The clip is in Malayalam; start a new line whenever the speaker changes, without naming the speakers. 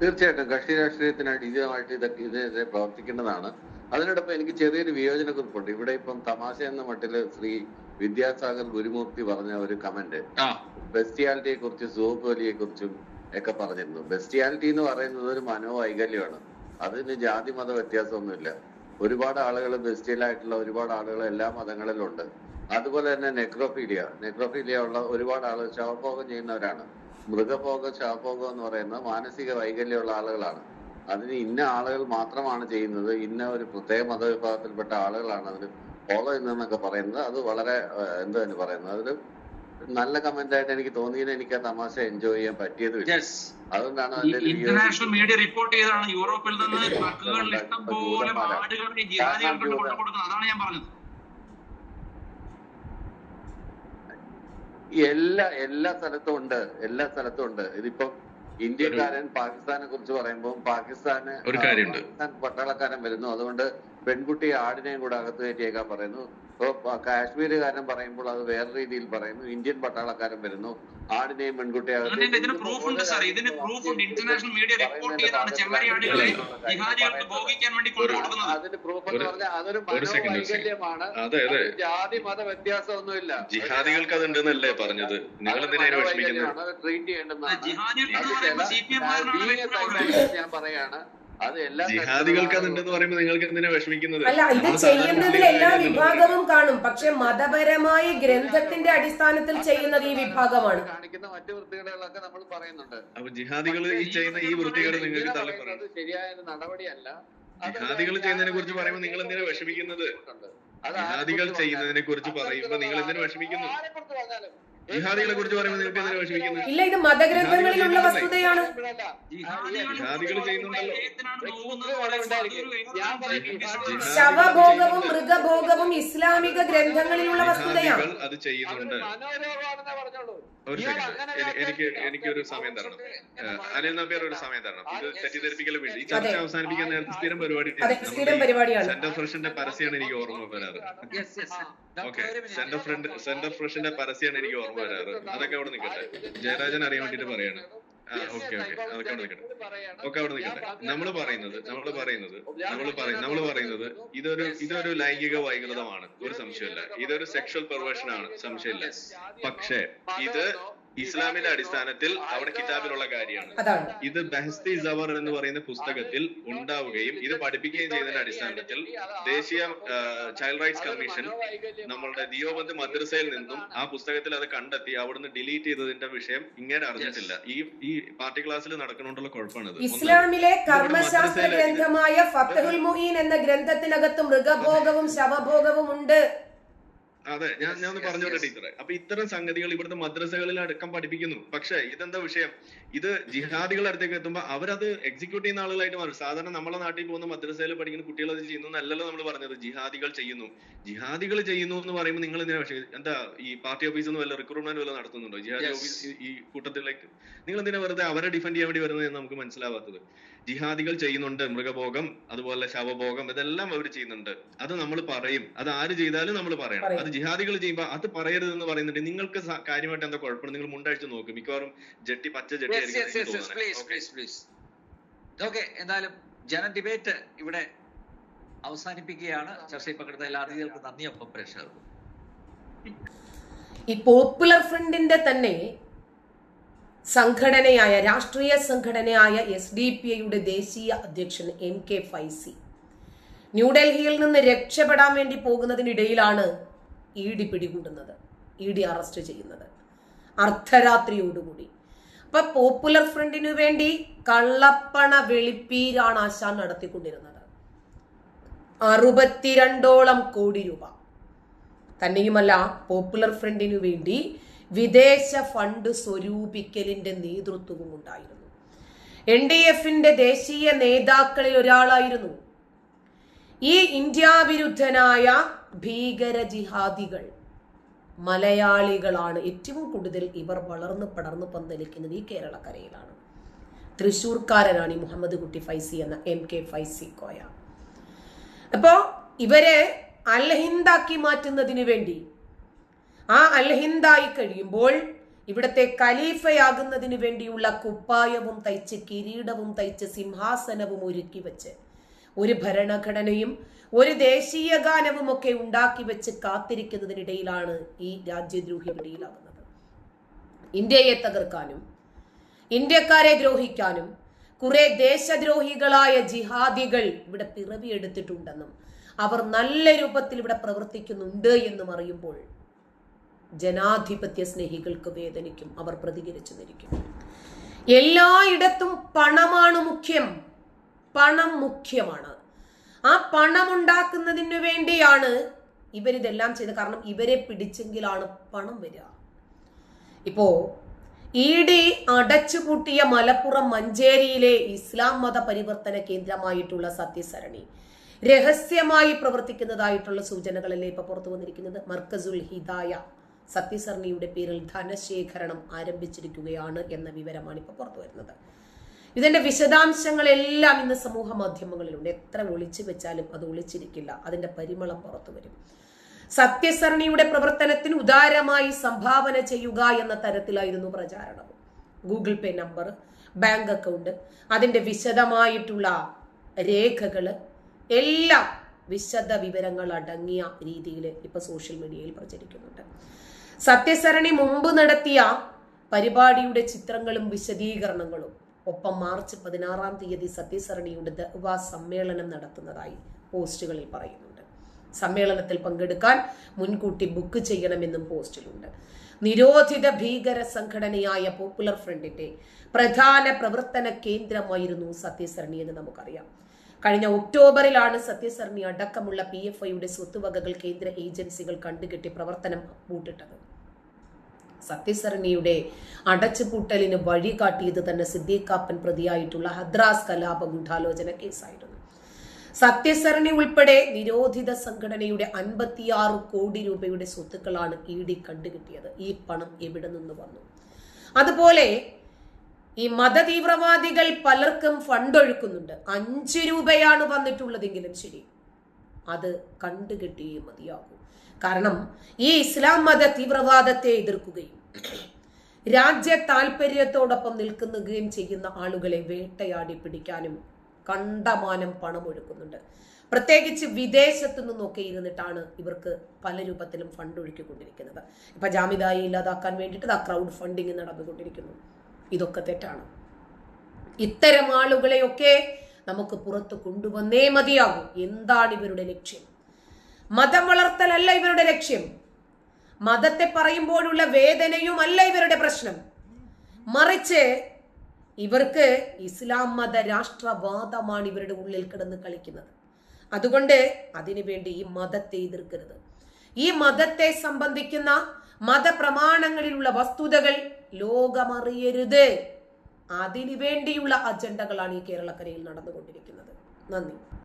തീർച്ചയായിട്ടും കക്ഷി രാഷ്ട്രീയത്തിന് അതീതമായിട്ട് ഇതൊക്കെ ഇതിനെതിരെ പ്രവർത്തിക്കേണ്ടതാണ്. അതിനോടൊപ്പം എനിക്ക് ചെറിയൊരു വിയോജനക്കുറിപ്പുണ്ട് ഇവിടെ ഇപ്പം തമാശ എന്ന മട്ടിൽ ശ്രീ വിദ്യാസാഗർ ഗുരുമൂർത്തി പറഞ്ഞ ഒരു കമന്റ്. ബെസ്റ്റിയാലിറ്റിയെ കുറിച്ച് വലിയെ കുറിച്ചും ഒക്കെ പറഞ്ഞിരുന്നു. ബെസ്റ്റിയാലിറ്റി എന്ന് പറയുന്നത് ഒരു മനോവൈകല്യമാണ്. അതിന് ജാതി മത വ്യത്യാസമൊന്നുമില്ല. ഒരുപാട് ആളുകൾ ബെസ്റ്റിയലായിട്ടുള്ള ഒരുപാട് ആളുകൾ എല്ലാ മതങ്ങളിലുണ്ട്. അതുപോലെ തന്നെ നെക്രോഫീലിയ. നെക്രോഫീലിയ ഉള്ള ഒരുപാട് ആളുകൾ ശവഭോഗം ചെയ്യുന്നവരാണ്. മൃഗഭോഗം ശവഭോഗം എന്ന് പറയുന്നത് മാനസിക വൈകല്യമുള്ള ആളുകളാണ്. അതിന് ഇന്ന ആളുകൾ മാത്രമാണ് ചെയ്യുന്നത് ഇന്ന ഒരു പ്രത്യേക മതവിഭാഗത്തിൽപ്പെട്ട ആളുകളാണ് അതിന് ഫോളോ ചെയ്യുന്നതെന്നൊക്കെ പറയുന്നത്. അത് വളരെ എന്താ അതിന് പറയുന്നത്? അതൊരു നല്ല കമന്റ് ആയിട്ട് എനിക്ക് തോന്നിയത് എനിക്ക് ആ തമാശ എൻജോയ് ചെയ്യാൻ
പറ്റിയത്
അതുകൊണ്ടാണ്
ഇന്റർനാഷണൽ മീഡിയ റിപ്പോർട്ട് ചെയ്തതാണ് യൂറോപ്പിൽ നിന്ന് ട്രക്കുകളിൽ ഇഷ്ടം പോലെ ആടുകളെ കൊണ്ടു കൊടുക്കുന്നത്. അതാണ് ഞാൻ പറഞ്ഞത്.
എല്ലാ എല്ലാ സ്ഥലത്തും ഉണ്ട് എല്ലാ സ്ഥലത്തും ഉണ്ട്. ഇതിപ്പോ ഇന്ത്യക്കാരൻ പാകിസ്ഥാനെ കുറിച്ച് പറയുമ്പോൾ പാകിസ്ഥാന്. പാകിസ്ഥാൻ പട്ടാളക്കാരൻ വരുന്നു. അതുകൊണ്ട് പെൺകുട്ടിയെ ആടിനെയും കൂടെ അകത്ത് കയറ്റിയേക്കാൻ പറയുന്നു. ഇപ്പൊ പ- കാശ്മീരുകാരൻ പറയുമ്പോൾ അത് വേറെ രീതിയിൽ പറയുന്നു. ഇന്ത്യൻ പട്ടാളക്കാരൻ വരുന്നു. ആടിനെയും പെൺകുട്ടിയും
പ്രൂഫ് ഉണ്ട് സാർ ഇതിന് പ്രൂഫ് ഉണ്ട്. ഇന്റർനാഷണൽ മീഡിയ റിപ്പോർട്ട് ചെയ്താണ് ഭോഗിക്കാൻ വേണ്ടി
അതിന് പ്രൂഫ് എന്ന് പറഞ്ഞാൽ അതൊരു മനോവൈകല്യമാണ്. ജാതി മത വ്യത്യാസമൊന്നുമില്ല.
ജിഹാദികൾക്ക് അത് ഉണ്ടെന്നല്ലേ പറഞ്ഞത് നിങ്ങൾ
ട്രീറ്റ് ചെയ്യേണ്ടത് ഞാൻ പറയാണ്.
ജിഹാദികൾക്ക് പറയുമ്പോൾ നിങ്ങൾക്ക് എന്തിനാ വിഷമിക്കുന്നത്?
അല്ല ഇത് ചെയ്യുന്നതിൽ എല്ലാ വിഭാഗവും കാണും. പക്ഷെ മതപരമായ ഗ്രന്ഥത്തിന്റെ അടിസ്ഥാനത്തിൽ ചെയ്യുന്നത് ഈ വിഭാഗമാണ്.
കാണിക്കുന്ന മറ്റു നമ്മൾ പറയുന്നുണ്ട്.
അപ്പൊ ജിഹാദികൾ ഈ ചെയ്യുന്ന ഈ വൃത്തികേട് നിങ്ങൾക്ക്
ഇങ്ങനെ
തള്ളി
പറയുന്നത്
പറയണം.
ശരിയായ നടപടിയല്ല.
ജിഹാദികൾ ചെയ്യുന്നതിനെ കുറിച്ച് പറയുമ്പോൾ നിങ്ങൾ എന്തിനാ വിഷമിക്കുന്നത്? ജിഹാദികൾ ചെയ്യുന്നതിനെ കുറിച്ച് പറയുമ്പോൾ നിങ്ങൾ എന്തിനു വിഷമിക്കുന്നു? ജിഹാദികളെ കുറിച്ച് പറയുമ്പോൾ നിങ്ങൾക്ക് എന്തിനാ വിഷമിക്കുന്നത്?
ഇല്ല ഇത് മതഗ്രന്ഥങ്ങളിലുള്ള വസ്തുതയാണ്.
ജിഹാദികൾ ചെയ്യുന്നുണ്ടല്ലോ.
ശവഭോഗവും മൃഗഭോഗവും ഇസ്ലാമിക ഗ്രന്ഥങ്ങളിലുള്ള വസ്തുതയാണ്.
അത് ചെയ്യുന്നുണ്ട്. ഒരു സെക്കൻഡ് എനിക്ക് എനിക്കൊരു സമയം തരണം. അനിൽ നമ്പ്യാർ ഒരു സമയം തരണം. ഇത് തെറ്റിദ്ധരിപ്പിക്കൽ വേണ്ടി ഈ ചർച്ച അവസാനിപ്പിക്കാൻ നേരത്തെ സ്ഥിരം പരിപാടി സെന്റർ ഫ്രഷന്റെ പരസ്യമാണ് എനിക്ക് ഓർമ്മ വരാറ് സെന്റർ ഫ്രണ്ട് സെന്റർ ഫ്രഷിന്റെ പരസ്യമാണ് എനിക്ക് ഓർമ്മ വരാറ്. അതൊക്കെ അവിടെ നിൽക്കട്ടെ ജയരാജൻ അറിയാൻ വേണ്ടിട്ട് പറയാണ്. ഓക്കെ ഓക്കെ അതൊക്കെ അവിടെ നിൽക്കട്ടെ ഒക്കെ അവിടെ നിൽക്കട്ടെ നമ്മൾ പറയുന്നത് നമ്മൾ പറയുന്നത് നമ്മൾ പറയുന്നത് നമ്മൾ പറയുന്നത് ഇതൊരു ഇതൊരു ലൈംഗിക വൈകൃതമാണ് ഒരു സംശയമില്ല ഇതൊരു സെക്ഷൽ പെർവേഷൻ ആണ്. സംശയമില്ല. പക്ഷേ ഇത് ഇസ്ലാമിന്റെ അടിസ്ഥാനത്തിൽ അവിടെ കിതാബിലുള്ള കാര്യമാണ്. ഇത് ബഹസ്തി ജവർ എന്ന് പറയുന്ന പുസ്തകത്തിൽ ഉണ്ടാവുകയും ഇത് പഠിപ്പിക്കുകയും ചെയ്യുന്നതിന്റെ അടിസ്ഥാനത്തിൽ ദേശീയ ചൈൽഡ് റൈറ്റ്സ് കമ്മീഷൻ നമ്മളുടെ ദിയോബന്ദ് മദ്രസയിൽ നിന്നും ആ പുസ്തകത്തിൽ അത് കണ്ടെത്തി അവിടുന്ന് ഡിലീറ്റ് ചെയ്തതിന്റെ വിഷയം ഇങ്ങനെ അറിഞ്ഞിട്ടില്ല. ഈ ഈ പാർട്ടി ക്ലാസ്സിൽ നടക്കണോണ്ടുള്ള കുഴപ്പമാണിത്
ഇസ്ലാമിലെ കർമ്മശാസ്ത്ര ഗ്രന്ഥമായ ഫത്തഹുൽ മുഹീൻ എന്ന ഗ്രന്ഥത്തിനകത്ത് മൃഗഭോഗവും ശവഭോഗവും ഉണ്ട്.
അതെ ഞാൻ ഞാൻ ഒന്ന് പറഞ്ഞോട്ടെ ടീച്ചറെ. അപ്പൊ ഇത്തരം സംഗതികൾ ഇവിടുത്തെ മദ്രസകളിൽ അടക്കം പഠിപ്പിക്കുന്നു. പക്ഷേ ഇതെന്താ വിഷയം? ഇത് ജിഹാദികളുടെ അടുത്തേക്ക് എത്തുമ്പോൾ അവരത് എക്സിക്യൂട്ട് ചെയ്യുന്ന ആളുകളായിട്ട് മാറും. സാധാരണ നമ്മളെ നാട്ടിൽ പോകുന്ന മദ്രസയിൽ പഠിക്കുന്ന കുട്ടികൾ അത് ചെയ്യുന്നു എന്നല്ലല്ലോ നമ്മൾ പറഞ്ഞത്. ജിഹാദികൾ ചെയ്യുന്നു. ജിഹാദികൾ ചെയ്യുന്നു എന്ന് പറയുമ്പോൾ നിങ്ങൾ ഇതിനെ പക്ഷേ എന്താ ഈ പാർട്ടി ഓഫീസിൽ നിന്ന് വല്ല റിക്രൂട്ട്മെന്റ് വല്ല നടത്തുന്നുണ്ടോ? ജിഹാദി ഓഫീസ് ഈ- കൂട്ടത്തിലേക്ക്. നിങ്ങൾ എന്തിനാ വെറുതെ അവരെ ഡിഫൻഡ് ചെയ്യാൻ വേണ്ടി വരുന്നത് എന്ന് നമുക്ക് മനസ്സിലാവാത്തത്. ജിഹാദികൾ ചെയ്യുന്നുണ്ട്. മൃഗഭോഗം അതുപോലെ ശവഭോഗം ഇതെല്ലാം അവർ ചെയ്യുന്നുണ്ട്. അത് നമ്മൾ പറയും. അത് ആര് ചെയ്താലും നമ്മൾ പറയണം.
പറയും.
അത് ജിഹാദികൾ ചെയ്യുമ്പോൾ അത് പറയരുത് എന്ന് പറയുന്നുണ്ട്. നിങ്ങൾക്ക് കാര്യമായിട്ട് എന്താ കുഴപ്പം നിങ്ങൾ മുണ്ടാഴ്ച നോക്കും. മിക്കവാറും ജെട്ടി പച്ച ജെട്ടി
ഓക്കെ എന്തായാലും ജന ഡിബേറ്റ് ഇവിടെ അവസാനിപ്പിക്കുകയാണ്. ചർച്ചയിൽ പങ്കെടുത്ത എല്ലാ അതിഥികൾക്കും നന്ദി. ഒപ്പം പ്രേക്ഷകർക്കും.
ഈ പോപ്പുലർ ഫ്രണ്ടിന്റെ തന്നെ സംഘടനയായ രാഷ്ട്രീയ സംഘടനയായ എസ് ഡി പി ഐയുടെ ദേശീയ അധ്യക്ഷൻ എം കെ ഫൈസി ന്യൂഡൽഹിയിൽ നിന്ന് രക്ഷപ്പെടാൻ വേണ്ടി പോകുന്നതിനിടയിലാണ് ഇ ഡി പിടികൂടുന്നത് ഇ ഡി അറസ്റ്റ് ചെയ്യുന്നത്. അർദ്ധരാത്രിയോടുകൂടി. അപ്പൊ പോപ്പുലർ ഫ്രണ്ടിനു വേണ്ടി കള്ളപ്പണ വെളിപ്പീരാണ് ആശാൻ നടത്തിക്കൊണ്ടിരുന്നത്. അറുപത്തിരണ്ടോളം കോടി രൂപ. തന്നെയുമല്ല പോപ്പുലർ ഫ്രണ്ടിനു വേണ്ടി വിദേശ ഫണ്ട് സ്വരൂപിക്കലിന്റെ നേതൃത്വവും ഉണ്ടായിരുന്നു. എൻ ഡി എഫിന്റെ ദേശീയ നേതാക്കളിൽ ഒരാളായിരുന്നു. ഈ ഇന്ത്യ വിരുദ്ധനായ ഭീകര ജിഹാദികൾ മലയാളികളാണ് ഏറ്റവും കൂടുതൽ ഇവർ വളർന്ന് പടർന്ന് പന്തലിക്കുന്നത് ഈ കേരളക്കരയിലാണ്. തൃശൂർക്കാരനാണ് ഈ മുഹമ്മദ് കുട്ടി ഫൈസി എന്ന എം കെ ഫൈസി കോയ. അപ്പോ ഇവരെ അൽഹിന്ദാക്കി മാറ്റുന്നതിന് വേണ്ടി ആ അൽഹിന്ദായി കഴിയുമ്പോൾ ഇവിടത്തെ ഖലീഫയാകുന്നതിന് വേണ്ടിയുള്ള കുപ്പായവും തയ്ച്ച് കിരീടവും തയ്ച്ച് സിംഹാസനവും ഒരുക്കി വെച്ച് ഒരു ഭരണഘടനയും ഒരു ദേശീയ ഗാനവും ഒക്കെ ഉണ്ടാക്കി വെച്ച് കാത്തിരിക്കുന്നതിനിടയിലാണ് ഈ രാജ്യദ്രോഹി പിടിയിലാകുന്നത് ഇന്ത്യയെ തകർക്കാനും ഇന്ത്യക്കാരെ ദ്രോഹിക്കാനും കുറെ ദേശദ്രോഹികളായ ജിഹാദികൾ ഇവിടെ പിറവിയെടുത്തിട്ടുണ്ടെന്നും അവർ നല്ല രൂപത്തിൽ ഇവിടെ പ്രവർത്തിക്കുന്നുണ്ട് എന്നും അറിയുമ്പോൾ ജനാധിപത്യ സ്നേഹികൾക്ക് വേദനിക്കും അവർ പ്രതികരിച്ചു നിൽക്കും. എല്ലായിടത്തും പണമാണ് മുഖ്യം. പണം മുഖ്യമാണ്. ആ പണം ഉണ്ടാക്കുന്നതിന് വേണ്ടിയാണ് ഇവരിതെല്ലാം ചെയ്ത് കാരണം ഇവരെ പിടിച്ചെങ്കിലാണ് പണം വരിക. ഇപ്പോ ഇ ഡി അടച്ചുപൂട്ടിയ മലപ്പുറം മഞ്ചേരിയിലെ ഇസ്ലാം മത പരിവർത്തന കേന്ദ്രമായിട്ടുള്ള സത്യസരണി രഹസ്യമായി പ്രവർത്തിക്കുന്നതായിട്ടുള്ള സൂചനകളല്ലേ ഇപ്പൊ പുറത്തു വന്നിരിക്കുന്നത്? മർക്കസുൽ ഹിദായ സത്യസരണിയുടെ പേരിൽ ധനശേഖരണം ആരംഭിച്ചിരിക്കുകയാണ് എന്ന വിവരമാണ് ഇപ്പൊ പുറത്തു വരുന്നത്. ഇതിന്റെ വിശദാംശങ്ങളെല്ലാം ഇന്ന് സമൂഹ മാധ്യമങ്ങളിലുണ്ട്. എത്ര ഒളിച്ചു വെച്ചാലും അത് ഒളിച്ചിരിക്കില്ല. അതിന്റെ പരിമളം പുറത്തു വരും. സത്യസരണിയുടെ പ്രവർത്തനത്തിന് ഉദാരമായി സംഭാവന ചെയ്യുക എന്ന തരത്തിലായിരുന്നു പ്രചാരണം Google Pay number bank account അതിന്റെ വിശദമായിട്ടുള്ള രേഖകൾ എല്ലാം വിശദ വിവരങ്ങൾ അടങ്ങിയ രീതിയിൽ ഇപ്പൊ സോഷ്യൽ മീഡിയയിൽ പ്രചരിക്കുന്നുണ്ട്. സത്യസരണി മുമ്പ് നടത്തിയ പരിപാടിയുടെ ചിത്രങ്ങളും വിശദീകരണങ്ങളും ഒപ്പം മാർച്ച് പതിനാറാം തീയതി സത്യസരണിയുടെ ദവാ സമ്മേളനം നടത്തുന്നതായി പോസ്റ്റുകളിൽ പറയുന്നുണ്ട്. സമ്മേളനത്തിൽ പങ്കെടുക്കാൻ മുൻകൂട്ടി ബുക്ക് ചെയ്യണമെന്നും പോസ്റ്റിലുണ്ട്. നിരോധിത ഭീകര സംഘടനയായ പോപ്പുലർ ഫ്രണ്ടിന്റെ പ്രധാന പ്രവർത്തന കേന്ദ്രമായിരുന്നു സത്യസരണി എന്ന് നമുക്കറിയാം. കഴിഞ്ഞ ഒക്ടോബറിലാണ് സത്യസരണി അടക്കമുള്ള പി എഫ് ഐയുടെ സ്വത്തുവകകൾ കേന്ദ്ര ഏജൻസികൾ കണ്ടുകെട്ടി പ്രവർത്തനം പൂട്ടിട്ടത്. സത്യസരണിയുടെ അടച്ചുപൂട്ടലിന് വഴി കാട്ടിയത് തന്നെ സിദ്ദീഖാപ്പൻ പ്രതിയായിട്ടുള്ള ഹദ്രാസ് കലാപ ഗൂഢാലോചന കേസായിരുന്നു. സത്യസരണി ഉൾപ്പെടെ നിരോധിത സംഘടനയുടെ അൻപത്തിയാറ് കോടി രൂപയുടെ സ്വത്തുക്കളാണ് ഇ ഡി കണ്ടുകിട്ടിയത്. ഈ പണം എവിടെ നിന്ന് വന്നു? അതുപോലെ ഈ മതതീവ്രവാദികൾ പലർക്കും ഫണ്ട് ഒഴുക്കുന്നുണ്ട്. അഞ്ച് രൂപയാണ് വന്നിട്ടുള്ളതെങ്കിലും ശരി. അത് കണ്ടുകെട്ടിയേ മതിയാകൂ. കാരണം ഈ ഇസ്ലാം മത തീവ്രവാദത്തെ എതിർക്കുകയും രാജ്യ താല്പര്യത്തോടൊപ്പം നിൽക്കുകയും ചെയ്യുന്ന ആളുകളെ വേട്ടയാടി പിടിക്കാനും കണ്ടമാനം പണം ഒഴുക്കുന്നുണ്ട് പ്രത്യേകിച്ച് വിദേശത്തു നിന്നൊക്കെ ഇരുന്നിട്ടാണ് ഇവർക്ക് പല രൂപത്തിലും ഫണ്ട് ഒഴുക്കിക്കൊണ്ടിരിക്കുന്നത്. ഇപ്പൊ ജാമിതായി ഇല്ലാതാക്കാൻ വേണ്ടിയിട്ട് ആ ക്രൗഡ് ഫണ്ടിങ് നടന്നുകൊണ്ടിരിക്കുന്നു. ഇതൊക്കെ തെറ്റാണ്. ഇത്തരം ആളുകളെയൊക്കെ നമുക്ക് പുറത്ത് കൊണ്ടുവന്നേ മതിയാകും. എന്താണ് ഇവരുടെ ലക്ഷ്യം? മതം വളർത്തലല്ല ഇവരുടെ ലക്ഷ്യം. മതത്തെ പറയുമ്പോഴുള്ള വേദനയും അല്ല ഇവരുടെ പ്രശ്നം. മറിച്ച് ഇവർക്ക് ഇസ്ലാം മത രാഷ്ട്രവാദമാണ് ഇവരുടെ ഉള്ളിൽ കിടന്ന് കളിക്കുന്നത്. അതുകൊണ്ട് അതിനുവേണ്ടി ഈ മതത്തെ എതിർക്കരുത്. ഈ മതത്തെ സംബന്ധിക്കുന്ന മതപ്രമാണങ്ങളിലുള്ള വസ്തുതകൾ ലോകമറിയരുത്. അതിനു വേണ്ടിയുള്ള അജണ്ടകളാണ് ഈ കേരളക്കരയിൽ നടന്നുകൊണ്ടിരിക്കുന്നത്. നന്ദി.